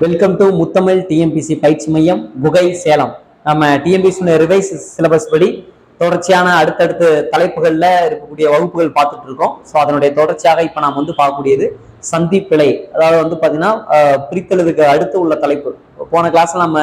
Welcome to Muthamizh DMBC பயிற்சி மையம் குகை சேலம் நம்ம டிஎம்பிசி ரிவைஸ் சிலபஸ் படி தொடர்ச்சியான அடுத்தடுத்த தலைப்புகளில் இருக்கக்கூடிய வகுப்புகள் பார்த்துட்டு இருக்கோம் ஸோ அதனுடைய தொடர்ச்சியாக இப்போ நாம் வந்து பார்க்கக்கூடியது சந்தி பிழை. அதாவது வந்து பார்த்தீங்கன்னா அஹ், பிரித்தெழுதுக்கு அடுத்து உள்ள தலைப்பு. போன கிளாஸில் நம்ம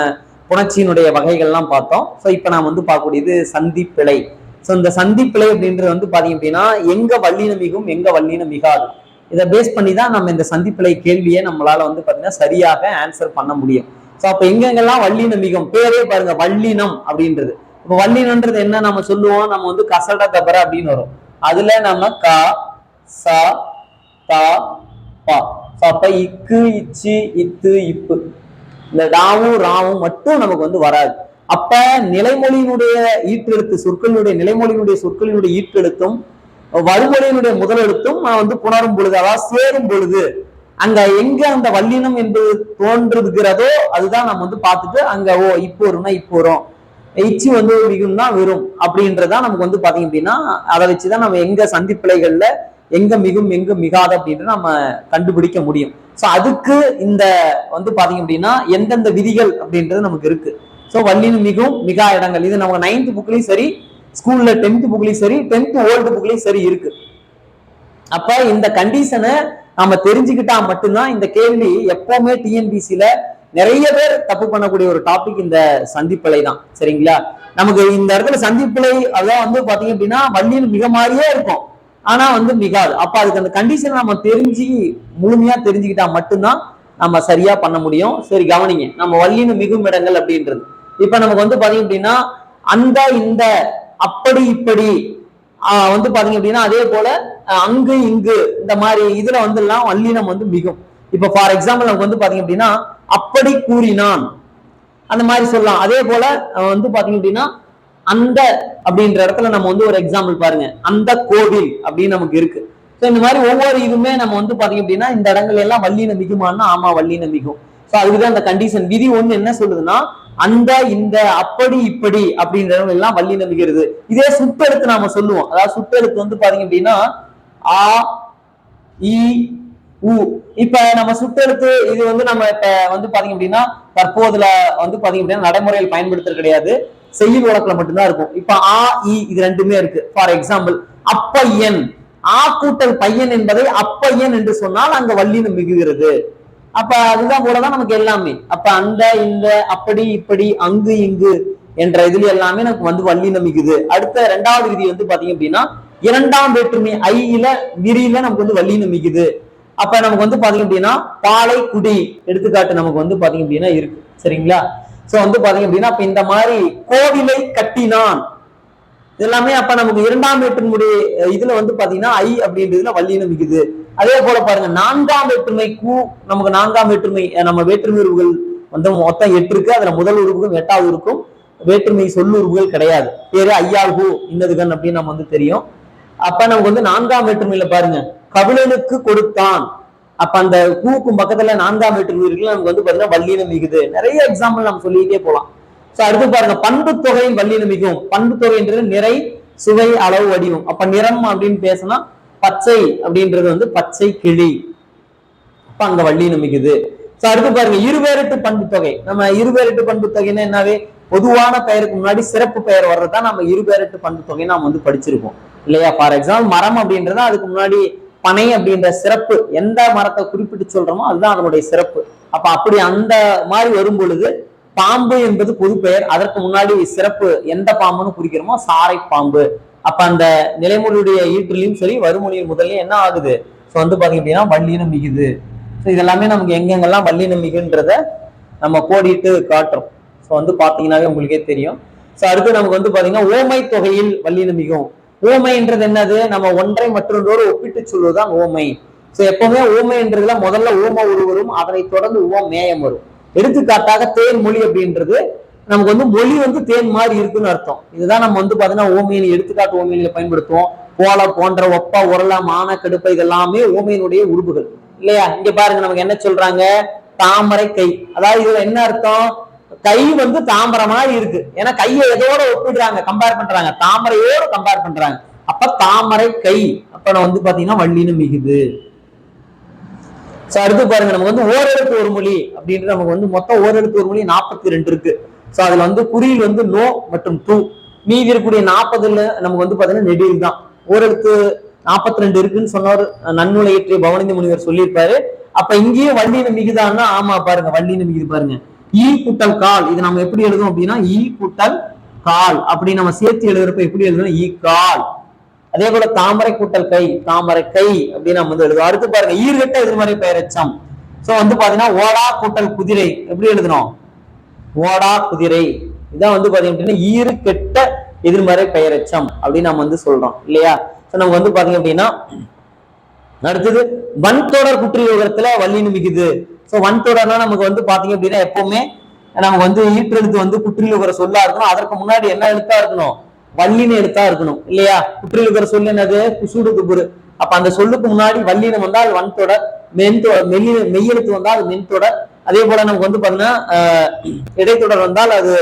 புணர்ச்சியினுடைய வகைகள்லாம் பார்த்தோம். ஸோ இப்போ நாம் வந்து பார்க்கக்கூடியது சந்தி பிழை. ஸோ இந்த சந்தி பிழை அப்படின்றது வந்து பார்த்தீங்க அப்படின்னா எங்கே வல்லின மிகும் எங்கே வல்லின மிகாது. இதை பேஸ் பண்ணி தான் நம்ம இந்த சந்திப்பிலை கேள்வியை நம்மளால வந்து பாத்தீங்கன்னா சரியாக ஆன்சர் பண்ண முடியும். ஸோ அப்போ எங்கெங்கெல்லாம் வள்ளினம் மிகவும் பேரே பாருங்க வள்ளினம் அப்படின்றது. இப்போ வள்ளினன்றது என்ன? நம்ம சொல்லுவோம் நம்ம வந்து கசட தபர அப்படின்னு வரும். அதுல நம்ம க ச த பா. ஸோ அப்ப இக்கு இச்சு இத்து இப்பு. இந்த டாவும் ராவும் மட்டும் நமக்கு வந்து வராது. அப்ப நிலைமொழியினுடைய ஈற்றெழுத்து சொற்களினுடைய நிலைமொழியினுடைய சொற்களினுடைய ஈற்றெழுத்தும் வறுமொழியினுடைய முதலெழுத்தும் வந்து புணரும் பொழுது அதாவது சேரும் பொழுது அங்க எங்க அந்த வல்லினம் என்பது தோன்றுகிறதோ அதுதான் நம்ம வந்து பார்த்துட்டு அங்க ஓ இப்போ வரும்னா இப்போ வரும். இச்சி வந்து மிகும்னா வரும் அப்படின்றதா நமக்கு வந்து பாத்தீங்க அப்படின்னா அதை வச்சுதான் நம்ம எங்க சந்திப்பிழைகள்ல எங்க மிகும் எங்க மிகாது அப்படின்ற நம்ம கண்டுபிடிக்க முடியும். ஸோ அதுக்கு இந்த வந்து பாத்தீங்க அப்படின்னா எந்தெந்த விதிகள் அப்படின்றது நமக்கு இருக்கு. ஸோ வல்லினம் மிகும் மிகா இடங்கள் இது நமக்கு நைன்த் புக்லயும் சரி ஸ்கூல்ல டென்த் புக்லயும் சரி டென்த் ஓல்டு புக்லயும் சரி இருக்கு. அப்ப இந்த கண்டிஷனை நாம தெரிஞ்சுக்கிட்டா மட்டும்தான் இந்த கேள்வி எப்பவுமே டிஎன்பிசியில நிறைய பேர் தப்பு பண்ணக்கூடிய ஒரு டாபிக் இந்த சந்திப்பிழை தான். சரிங்களா? நமக்கு இந்த இடத்துல சந்திப்பிழை அதான் வந்து பாத்தீங்க அப்படின்னா வள்ளியில் மிக மாதிரியே இருக்கும். ஆனா வந்து மிகாது. அப்ப அதுக்கு அந்த கண்டிஷனை நம்ம தெரிஞ்சு முழுமையா தெரிஞ்சுக்கிட்டா மட்டும்தான் நம்ம சரியா பண்ண முடியும். சரி கவனிங்க. நம்ம வள்ளியின் மிகும் இடங்கள் அப்படின்றது. இப்ப நமக்கு வந்து பாத்தீங்க அப்படின்னா அந்த இந்த அப்படி இப்படி ஆஹ் வந்து பாத்தீங்க அப்படின்னா அதே போல அஹ் அங்கு இங்கு இந்த மாதிரி இதுல வந்து எல்லாம் வல்லினம் வந்து மிகும். இப்ப ஃபார் எக்ஸாம்பிள் நமக்கு வந்து பாத்தீங்க அப்படின்னா அப்படி கூறினான். அந்த மாதிரி சொல்லலாம். அதே போல வந்து பாத்தீங்க அப்படின்னா அந்த அப்படின்ற இடத்துல நம்ம வந்து ஒரு எக்ஸாம்பிள் பாருங்க. அந்த கோவில் அப்படின்னு நமக்கு இருக்கு. ஸோ இந்த மாதிரி ஒவ்வொரு இதுவுமே நம்ம வந்து பாத்தீங்க அப்படின்னா இந்த இடங்கள் எல்லாம் வல்லின மிகுமான்னா ஆமா வல்லின மிகும். ஸோ அதுக்குதான் அந்த கண்டிஷன் விதி ஒண்ணு என்ன சொல்லுதுன்னா அந்த இந்த அப்படி இப்படி அப்படின்ற எல்லாம் வள்ளி மிகிறது இதே சுட்டெழுத்து நாம சொல்லுவோம். அதாவது சுட்டெழுத்து வந்து பாத்தீங்க அப்படின்னா ஆ இ உ. இப்ப நம்ம சுட்டெழுத்து இது வந்து நம்ம இப்ப வந்து பாத்தீங்க அப்படின்னா தற்போதுல வந்து பாத்தீங்க அப்படின்னா நடைமுறையில் பயன்படுத்துறது கிடையாது. செய்யுள் வழக்குல மட்டும்தான் இருக்கும். இப்ப ஆ இ இது ரெண்டுமே இருக்கு. ஃபார் எக்ஸாம்பிள் அப்பையன் ஆ கூட்டல் பையன் என்பதை அப்பையன் என்று சொன்னால் அங்க வள்ளி மிகுகிறது அப்ப அதுதான் போலதான் நமக்கு எல்லாமே. அப்ப அந்த இந்த அப்படி இப்படி அங்கு இங்கு என்ற இதுல எல்லாமே நமக்கு வந்து வள்ளி நமிக்குது அடுத்த ரெண்டாவது விதி வந்து பாத்தீங்க அப்படின்னா இரண்டாம் வேற்றுமை ஐயில விரியில நமக்கு வந்து வள்ளி நமிக்குது அப்ப நமக்கு வந்து பாத்தீங்க அப்படின்னா பாலை குடி எடுத்துக்காட்டு நமக்கு வந்து பாத்தீங்க அப்படின்னா இருக்கு. சரிங்களா? சோ வந்து பாத்தீங்க அப்படின்னா அப்ப இந்த மாதிரி கோவிலை கட்டினான். எல்லாமே அப்ப நமக்கு இரண்டாம் வேற்றுமுடைய இதுல வந்து பாத்தீங்கன்னா ஐ அப்படின்றதுல வள்ளினம் மிகுது அதே போல பாருங்க நான்காம் வேற்றுமை கூ நமக்கு நான்காம் வேற்றுமை நம்ம வேற்றுமை உருவுகள் வந்து மொத்தம் எட்டு இருக்கு. அதுல முதல் உறுப்புக்கும் எட்டாவது இருக்கும். வேற்றுமை சொல்லுறுப்புகள் கிடையாது. பேரு ஐயாள் ஹூ இன்னதுகன் அப்படின்னு நம்ம வந்து தெரியும். அப்ப நமக்கு வந்து நான்காம் வேற்றுமையில பாருங்க கபிலனுக்கு கொடுத்தான். அப்ப அந்த கூக்கும் பக்கத்துல நான்காம் வேற்றுமை இருக்குல்ல நமக்கு வந்து பாத்தீங்கன்னா வள்ளினம் மிகுது நிறைய எக்ஸாம்பிள் நம்ம சொல்லிக்கிட்டே போலாம். அடுத்து பாருங்க பண்பு தொகையின் வள்ளி நிமிக்கும் பண்பு தொகைன்றது நிறை சுவை அளவு வடிவம். அப்ப நிறம் அப்படின்னு பேசினா பச்சை அப்படின்றது வந்து பச்சை கிளி. அப்ப அங்க வள்ளி மிகுது. சோ அடுத்து பாருங்க இருவேரட்டு பண்பு தொகை. நம்ம இருவேரட்டு பண்பு தொகைன்னா என்னவே? பொதுவான பெயருக்கு முன்னாடி சிறப்பு பெயர் வர்றதுதான் நம்ம இருவேரட்டு பண்பு தொகை நாம வந்து படிச்சிருக்கோம். இல்லையா? ஃபார் எக்ஸாம்பிள் மரம் அப்படின்றது அதுக்கு முன்னாடி பனை அப்படின்ற சிறப்பு. எந்த மரத்தை குறிப்பிட்டு சொல்றோமோ அதுதான் அதனுடைய சிறப்பு. அப்ப அப்படி அந்த மாதிரி வரும் பொழுது பாம்பு என்பது பொது பெயர் அதற்கு முன்னாடி சிறப்பு எந்த பாம்புன்னு குறிக்கிறோமோ? சாரை பாம்பு. அப்ப அந்த நிலைமொழியுடைய ஈற்றிலையும் சரி வறுமொழியின் முதல்ல என்ன ஆகுது? ஸோ வந்து பாத்தீங்க அப்படின்னா வல்லினம் ஸோ இதெல்லாமே நமக்கு எங்கெங்கெல்லாம் வள்ளி நம்பிக்கைன்றத நம்ம கோடிட்டு காட்டுறோம். ஸோ வந்து பாத்தீங்கன்னாவே உங்களுக்கே தெரியும். ஸோ அடுத்து நமக்கு வந்து பாத்தீங்கன்னா ஓமை தொகையில் வள்ளி நம்பிக்கும் ஓமைன்றது என்னது? நம்ம ஒன்றை மற்றொன்றோடு ஒப்பிட்டு சொல்வதுதான் ஓமை. ஸோ எப்பவுமே ஓமைன்றதுல முதல்ல ஓம உருவரும் அதனை தொடர்ந்து ஓம் மேயம் வரும். எடுத்துக்காட்டாக தேன் மொழி அப்படின்றது நமக்கு வந்து மொழி வந்து தேன் மாதிரி இருக்குன்னு அர்த்தம். இதுதான் நம்ம வந்து பாத்தீங்கன்னா ஓமியன் எடுத்துக்காட்டு ஓமையில பயன்படுத்துவோம். போல போன்ற ஒப்ப உரல மான கடுப்பை இதெல்லாமே ஓமையினுடைய உருபுகள் இல்லையா? இங்க பாருங்க நமக்கு என்ன சொல்றாங்க? தாமரை கை. அதாவது இதுல என்ன அர்த்தம்? கை வந்து தாமரை மாதிரி இருக்கு. ஏன்னா கையை எதோட ஒப்பிடுறாங்க? கம்பேர் பண்றாங்க. தாமரையோட கம்பேர் பண்றாங்க. அப்ப தாமரை கை. அப்ப வந்து பாத்தீங்கன்னா வள்ளினம் மிகுது. சோ அடுத்து பாருங்க நமக்கு வந்து ஓரெழுத்து ஒரு மொழி அப்படின்றது நமக்கு வந்து மொத்தம் ஓரெழுத்து ஒரு மொழி நாற்பத்தி ரெண்டு இருக்கு. சோ அதுல வந்து குறியில் வந்து நோ மற்றும் டூ. மீதி இருக்கக்கூடிய நாற்பதுல நமக்கு வந்து பாத்தீங்கன்னா நெடில் தான். ஓரெழுத்து நாற்பத்தி ரெண்டு இருக்குன்னு சொன்னவர் நன்னுலை இயற்றிய பவனந்தி முனிவர் சொல்லியிருப்பாரு. அப்ப இங்கேயும் வள்ளின மிகுதான்னா ஆமா பாருங்க வள்ளின மிகுது பாருங்க. ஈ கூட்டல் கால் இது நம்ம எப்படி எழுதும் அப்படின்னா ஈ கூட்டல் கால். அப்படி நம்ம சேர்த்து எழுதுறப்ப எப்படி எழுதணும் ஈ கால். அதே போல தாமரை கூட்டல் கை தாமரை கை அப்படின்னு நம்ம வந்து எழுதுவோம். அடுத்து பாருங்க ஈர்கட்ட எதிர்மறை பெயரச்சம். சோ வந்து பாத்தீங்கன்னா ஓடா கூட்டல் குதிரை. எப்படி எழுதணும்? ஓடா குதிரை. இதான் வந்து பாத்தீங்க அப்படின்னா ஈறு கெட்ட எதிர்மறை பெயரச்சம் அப்படின்னு நம்ம வந்து சொல்றோம். இல்லையா? சோ நம்ம வந்து பாத்தீங்க அப்படின்னா அடுத்தது வன்தொடர் குற்றியோகத்துல வல்லினு மிகுது. சோ வன்தொடர்னா நமக்கு வந்து பாத்தீங்க அப்படின்னா எப்பவுமே நமக்கு வந்து ஈற்றெழுத்து வந்து குற்றிலுகிற சொல்லா இருக்கணும். அதற்கு முன்னாடி என்ன எழுத்தா இருக்கணும்? வள்ளின்னு எடுத்தா இருக்கணும் இல்லையா? குற்றிலுகிற சொல்லு என்னது? குசுடு குபுரு. அப்ப அந்த சொல்லுக்கு முன்னாடி வல்லினம் வந்தால் மென் தொடர் மெல்லி மெய்யெழுத்து வந்தால் அது மென்தொடர் அதே போல நமக்கு வந்து பாத்தீங்கன்னா இடைத்தொடர் வந்தால் அது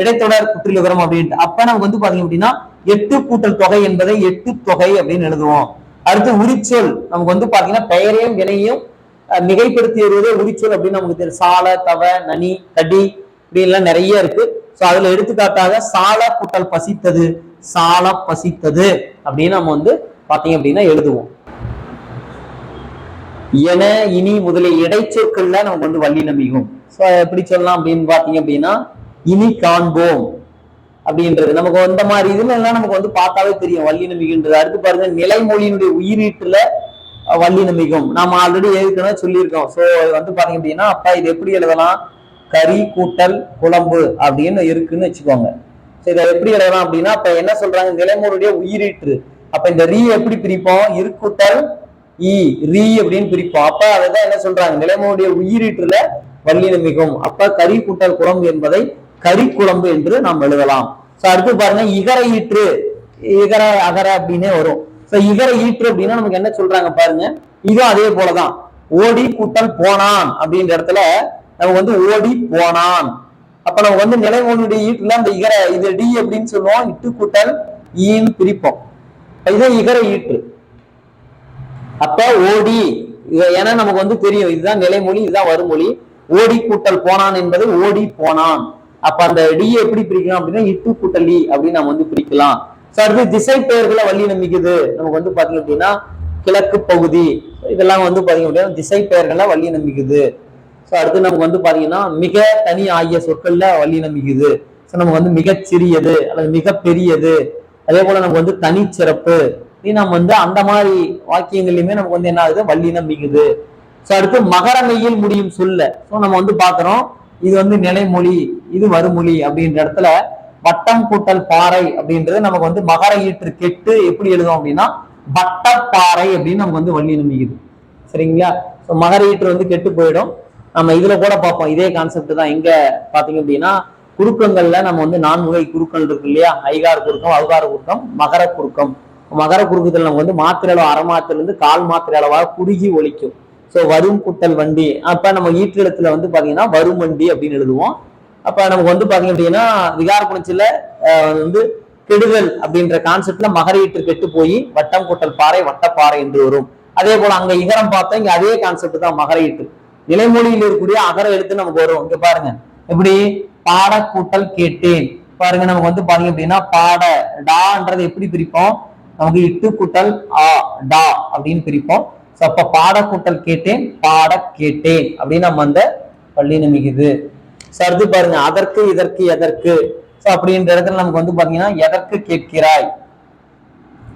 இடைத்தொடர் குற்றிலுகரம் அப்படின்ட்டு. அப்ப நமக்கு வந்து பாத்தீங்க அப்படின்னா எட்டு கூட்டல் தொகை என்பதை எட்டு தொகை அப்படின்னு எழுதுவோம். அடுத்து உரிச்சொல். நமக்கு வந்து பாத்தீங்கன்னா பெயரையும் வினையும் மிகைப்படுத்தி வருவதே உரிச்சொல் அப்படின்னு நமக்கு தெரியும். சால தவ நனி கடி இப்படி எல்லாம் நிறைய இருக்கு. சோ அதுல எடுத்துக்காட்டாக சால கூட்டல் பசித்தது சால பசித்தது அப்படின்னு நம்ம வந்து பாத்தீங்க அப்படின்னா எழுதுவோம். என இனி முதலிய இடைச்சொற்கள்ல நமக்கு வந்து வள்ளி மிகும் சோ எப்படி சொல்லலாம் அப்படின்னு பாத்தீங்க அப்படின்னா இனி காண்போம் அப்படின்றது. நமக்கு இந்த மாதிரி இதுல எல்லாம் நமக்கு வந்து பார்த்தாவே தெரியும் வள்ளி மிகுன்றது அடுத்து பாருங்க நிலைமொழியினுடைய உயிரீட்டுல வள்ளி வல்லினம் மிகும் நாம ஆல்ரெடி ஏற்கனவே சொல்லியிருக்கோம். சோ வந்து பாத்தீங்க அப்படின்னா அப்பா இது எப்படி எழுதலாம்? கறி கூட்டல் குழம்பு அப்படின்னு இருக்குன்னு வச்சுக்கோங்க. சரி இதை எப்படி எழுதலாம் அப்படின்னா அப்ப என்ன சொல்றாங்க? நிலைமுறையுடைய உயிரீற்று. அப்ப இந்த ரீ எப்படி பிரிப்போம்? இருக்கூட்டல் ஈ ரீ அப்படின்னு பிரிப்போம். அப்ப அதான் என்ன சொல்றாங்க? நிலைமுறையுடைய உயிரீற்றுல வள்ளின மிகும் அப்ப கறி கூட்டல் குழம்பு என்பதை கறி குழம்பு என்று நாம் எழுதலாம். சோ அடுத்து பாருங்க இகர ஈற்று. இகர அகர அப்படின்னே வரும். சோ இகர ஈற்று அப்படின்னா நமக்கு என்ன சொல்றாங்க பாருங்க? இதுவும் அதே போலதான். ஓடி கூட்டல் போனான் அப்படின்ற இடத்துல நமக்கு வந்து ஓடி போனான். அப்ப நம்ம வந்து நிலைமொழியுடைய ஈட்டுல அந்த இகர இது டி அப்படின்னு சொல்லுவோம்? இட்டு கூட்டல் ஈன்னு பிரிப்போம். இதுதான் இகர ஈற்று அப்ப ஓடி இது- ஏன்னா நமக்கு வந்து தெரியும். இதுதான் நிலைமொழி இதுதான் வருமொழி ஓடி கூட்டல் போனான் என்பது ஓடி போனான். அப்ப அந்த டி எப்படி பிரிக்கலாம் அப்படின்னா இட்டு கூட்டல் அப்படின்னு நம்ம வந்து பிரிக்கலாம். So, அடுத்து திசை பெயர்களை வள்ளி நம்பிக்குது. நமக்கு வந்து பாத்தீங்க அப்படின்னா கிழக்கு பகுதி. இதெல்லாம் வந்து பாத்தீங்க அப்படின்னா திசை பெயர்களை வள்ளி நம்பிக்குது. ஸோ அடுத்து நமக்கு வந்து பாத்தீங்கன்னா மிக தனி ஆகிய சொற்கள்ல வல்லினம் நம்பிக்குது. ஸோ நமக்கு வந்து மிக சிறியது அல்லது மிக பெரியது. அதே போல நமக்கு வந்து தனிச்சிறப்பு இப்படி நம்ம வந்து அந்த மாதிரி வாக்கியங்கள்லயுமே நமக்கு வந்து என்ன ஆகுது? வல்லினம் மிகுது ஸோ அடுத்து மகரமையில் முடியும் சொல்ல. ஸோ நம்ம வந்து பாக்குறோம் இது வந்து நிலைமொழி இது வருமொழி அப்படின்ற இடத்துல வட்டம் கூட்டல் பாறை அப்படின்றது நமக்கு வந்து மகர ஈற்று கெட்டு எப்படி எழுதும் அப்படின்னா வட்டப்பாறை அப்படின்னு நமக்கு வந்து வள்ளி நம்பிக்குது. சரிங்களா? ஸோ மகர ஈற்று வந்து கெட்டு போயிடும். நம்ம இதுல கூட பார்ப்போம். இதே கான்செப்ட் தான். எங்க பாத்தீங்க அப்படின்னா குறுக்கங்கள்ல நம்ம வந்து நான்முகை குறுக்கள் இருக்கு இல்லையா? ஐகார குறுக்கம் அவகார குறுக்கம் மகர குறுக்கம். மகர குறுக்கத்தில் நம்ம வந்து மாத்திரை அளவு அரை மாத்திரை இருந்து கால் மாத்திரை அளவாக குறுகி ஒழிக்கும் ஸோ வரும் குட்டல் வண்டி. அப்ப நம்ம ஈற்றிடத்துல வந்து பாத்தீங்கன்னா வரும் வண்டி அப்படின்னு எழுதுவோம். அப்ப நமக்கு வந்து பாத்தீங்க அப்படின்னா விகார புணர்ச்சியில அஹ், வந்து கெடுதல் அப்படின்ற கான்செப்ட்ல மகர ஈற்று கெட்டு போய் வட்டம் குட்டல் பாறை வட்டப்பாறை என்று வரும். அதே போல அங்க இகரம் பார்த்தா இங்க அதே கான்செப்ட் தான் மகர ஈற்று. நிலைமொழியில் இருக்கக்கூடிய அகர எழுத்து நமக்கு வரும். இங்க பாருங்க. எப்படி? பாட கூட்டல் கேட்டேன். பாருங்க நமக்கு வந்து பாத்தீங்க அப்படின்னா பாட டான்றது எப்படி பிரிப்போம்? நமக்கு இட்டு கூட்டல் ஆ டா அப்படின்னு பிரிப்போம். அப்ப பாட கூட்டல் கேட்டேன் பாட கேட்டேன் அப்படின்னு நம்ம அந்த பள்ளி நமிக்குது So, அடுத்து பாருங்க அதற்கு இதற்கு எதற்கு? ஸோ அப்படின்ற இடத்துல நமக்கு வந்து பாத்தீங்கன்னா எதற்கு கேட்கிறாய்?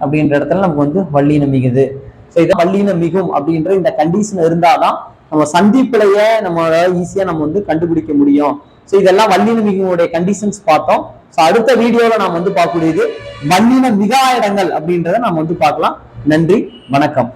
அப்படின்ற இடத்துல நமக்கு வந்து வள்ளி மிகுது ஸோ இதை வள்ளினம் மிகும் அப்படின்ற இந்த கண்டிஷன் இருந்தாதான் நம்ம சந்திப்பிலைய நம்ம ஈஸியா நம்ம வந்து கண்டுபிடிக்க முடியும். ஸோ இதெல்லாம் வள்ளின மிகுனுடைய கண்டிஷன்ஸ் பார்த்தோம். ஸோ அடுத்த வீடியோவில் நாம் வந்து பார்க்கக்கூடியது வல்லின மிகா இடங்கள் அப்படின்றத நாம் வந்து பார்க்கலாம். நன்றி வணக்கம்.